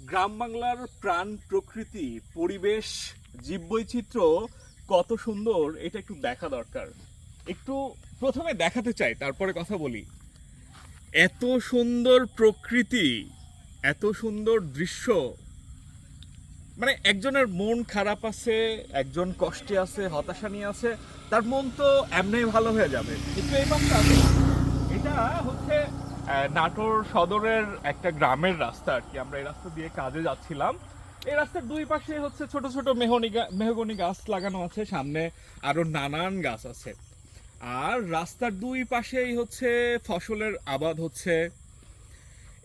গ্রাম বাংলার প্রাণ, প্রকৃতি, পরিবেশ, জীববৈচিত্র্য কত সুন্দর, এটা একটু দেখা দরকার। একটু প্রথমে দেখাতে চাই, তারপরে কথা বলি। এত সুন্দর প্রকৃতি, এত সুন্দর দৃশ্য মানে একজনের মন খারাপ আছে, একজন কষ্টে আছে, হতাশা নিয়ে আছে, তার মন তো এমনি ভালো হয়ে যাবে। কিন্তু এই এটা হচ্ছে নাটোর সদরের একটা গ্রামের রাস্তা আর কি। আমরা এই রাস্তা দিয়ে কাজে যাচ্ছিলাম। এই রাস্তার দুই পাশে হচ্ছে ছোট ছোট মেহনি মেহগনি গাছ লাগানো আছে। সামনে আরও নানান গাছ আছে। আর রাস্তার দুই পাশেই হচ্ছে ফসলের আবাদ হচ্ছে।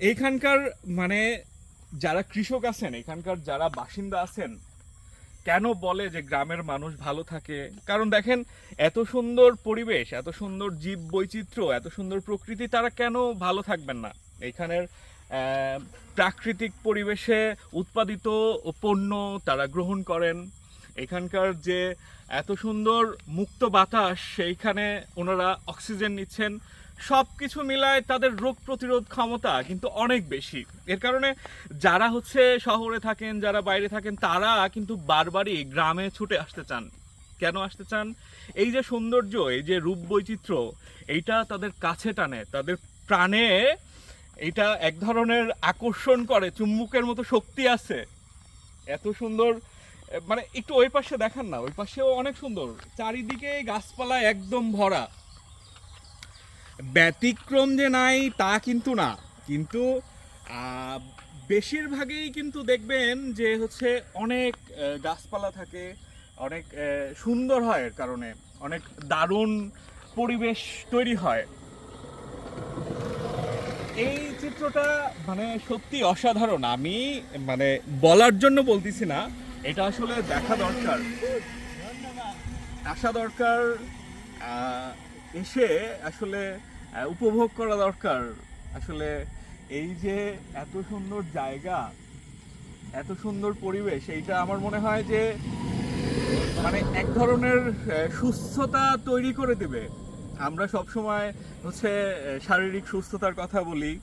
এইখানকার মানে যারা কৃষক আছেন এখানকার যারা বাসিন্দা আছেন কেন বলে যে গ্রামের মানুষ ভালো থাকে? কারণ দেখেন, এত সুন্দর পরিবেশ, এত সুন্দর জীব বৈচিত্র্য এত সুন্দর প্রকৃতি, তারা কেন ভালো থাকবেন না? এখানের প্রাকৃতিক পরিবেশে উৎপাদিত পণ্য তারা গ্রহণ করেন। এখানকার যে এত সুন্দর মুক্ত বাতাস, সেইখানে ওনারা অক্সিজেন নিচ্ছেন। সব কিছু মিলায় তাদের রোগ প্রতিরোধ ক্ষমতা কিন্তু অনেক বেশি। এর কারণে যারা হচ্ছে শহরে থাকেন, যারা বাইরে থাকেন, তারা কিন্তু বারবারই গ্রামে ছুটে আসতে চান। কেন আসতে চান? এই যে সৌন্দর্য, এই যে রূপ বৈচিত্র্য, এইটা তাদের কাছে টানে। তাদের প্রাণে এটা এক ধরনের আকর্ষণ করে। চুম্বুকের মতো শক্তি আছে। এত সুন্দর মানে একটু ওই পাশে দেখান না, ওই পাশেও অনেক সুন্দর। চারিদিকে গাছপালা একদম ভরা। ব্যতিক্রম যে নাই, তা কিন্তু না। কিন্তু বেশিরভাগই কিন্তু দেখবেন যে হচ্ছে অনেক গাছপালা থাকে, অনেক সুন্দর হয় এর কারণে, অনেক দারুণ পরিবেশ তৈরি হয়। এই চিত্রটা মানে সত্যি অসাধারণ। আমি মানে বলার জন্য বলতেছি না এটা আসলে দেখা দরকার। আসা দরকার এসে আসলে উপভোগ করা দরকার। আসলে এই যে এত সুন্দর জায়গা, এত সুন্দর পরিবেশ, এইটা আমার মনে হয় যে মানে এক ধরনের সুস্থতা তৈরি করে দেবে। আমরা সব সময় হচ্ছে শারীরিক সুস্থতার কথা বলি।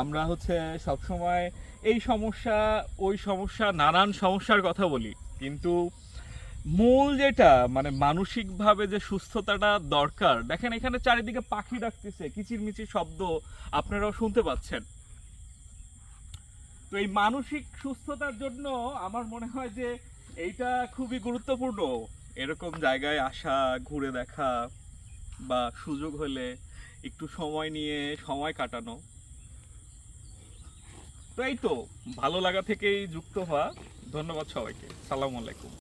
আমরা হচ্ছে সব সময় এই সমস্যা, ওই সমস্যা, নানান সমস্যার কথা বলি। কিন্তু মূল যেটা মানে মানসিকভাবে যে সুস্থতাটা দরকার, দেখেন এখানে চারিদিকে পাখি ডাকতেছে, কিচিরমিচির শব্দ আপনারাও শুনতে পাচ্ছেন। তো এই মানসিক সুস্থতার জন্য আমার মনে হয় যে এইটা খুবই গুরুত্বপূর্ণ। এরকম জায়গায় আসা, ঘুরে দেখা বা সুযোগ হলে একটু সময় নিয়ে সময় কাটানো। তো এই তো ভালো লাগা থেকেই যুক্ত হওয়া। ধন্যবাদ সবাইকে। সালাম আলাইকুম।